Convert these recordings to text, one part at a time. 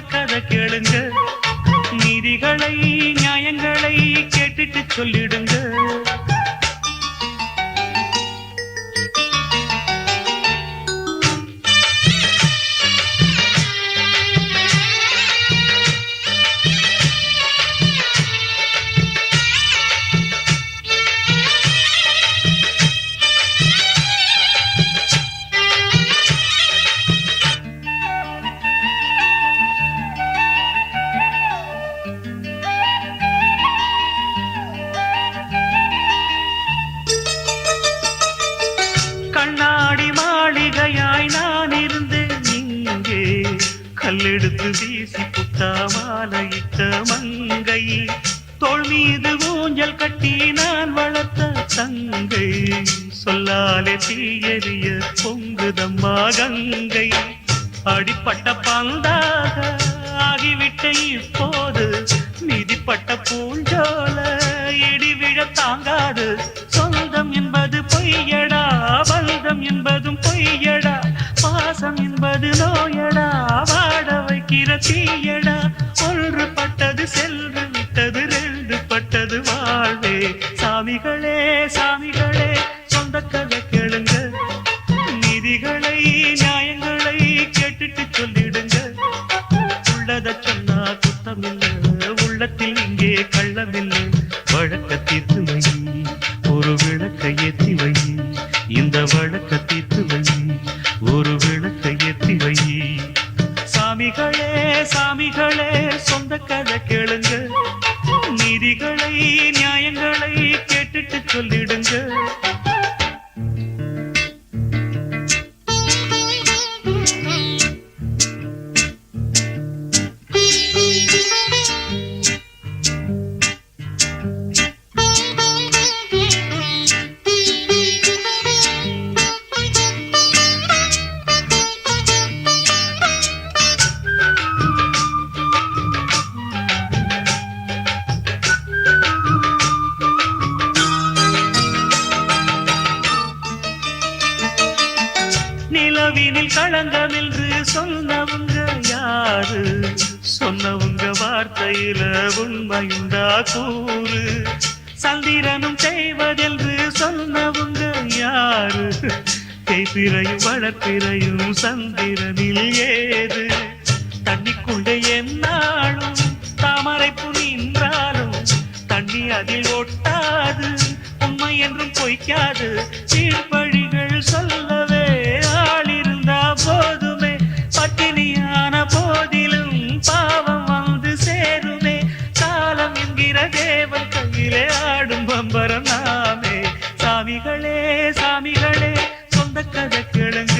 கதை கேளுங்க. கல்லெடுத்து வீசி புட்டா மாலையிட்ட மங்கை. தோல் மீது ஊஞ்சல் கட்டி நான் வளர்த்த தங்கை. சொல்லாலே தீயறிய பொங்குதம்மா கங்கை. அடிப்பட்ட பந்தாக ஆகிவிட்ட இப்போது. மிதிப்பட்ட பூஞ்சோல இடிவிழ தாங்காது. சொந்தம் என்பது பொய்யடா பொய்யடா. பாசம் என்பது நோயடா. வாட வைக்கிற தீயடா. ஒன்று பட்டது சென்று விட்டது ரெண்டு பட்டது வாழ்வே. சாமிகளே சாமிகளே சொந்த கதை கேளுங்க நிதிகளை நியாயங்களை கேட்டுட்டு சொல்லிடுங்க உள்ளத சொன்னா குத்தமில்ல உள்ளத்தில் இங்கே கள்ளமில்லை. வழக்க தீர்த்து வை. ஒரு விளக்கை ஏத்தி வை. இந்த வழக்க தீர்த்து வை ஒரு விளக்கை எத்தி வை. சாமிகளே சாமிகளே சொந்த கதை கேளுங்க. நீதிகளை நியாயங்களை கேட்டுட்டு சொல்லிடுங்க. நிலவினில் களங்கம் என்று சொன்னவங்க யாரு? சொன்னவங்க வார்த்தையில உண்மையுண்டா கூறு. சந்திரனும் செய்வதென்று சொன்னவங்க யாரு? கைப்பிறையும் வளர்ப்பிறையும் சந்திரனில் ஏது? தண்ணிக்குள்ளே என்னாலும் தாமரை நின்றாலும் தண்ணி அதில் ஒட்டாது. உண்மை என்றும் பொய்க்காது. சீர்பழிகள் சொல்ல சாமிகளே சாமிகளே சொந்த கதை கேளுங்க.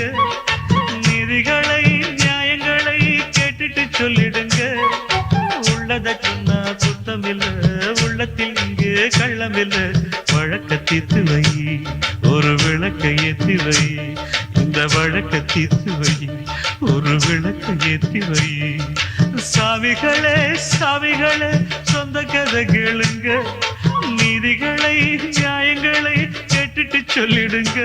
நிதிகளை நியாயங்களை கேட்டுட்டு சொல்லிடுங்க. உள்ளத சொன்னா சுத்தமில்ல உள்ளத்தில் இங்கே கள்ளமில்ல. வழக்க தீர்த்து வை ஒரு விளக்க ஏத்தி வை. இந்த வழக்க தீர்த்து வை ஒரு விளக்க ஏத்தி வை. சாமிகளே சாமிகளே சொந்த கதை கேளுங்க. நீதிகளை நியாயங்களை சொல்லிடுங்க.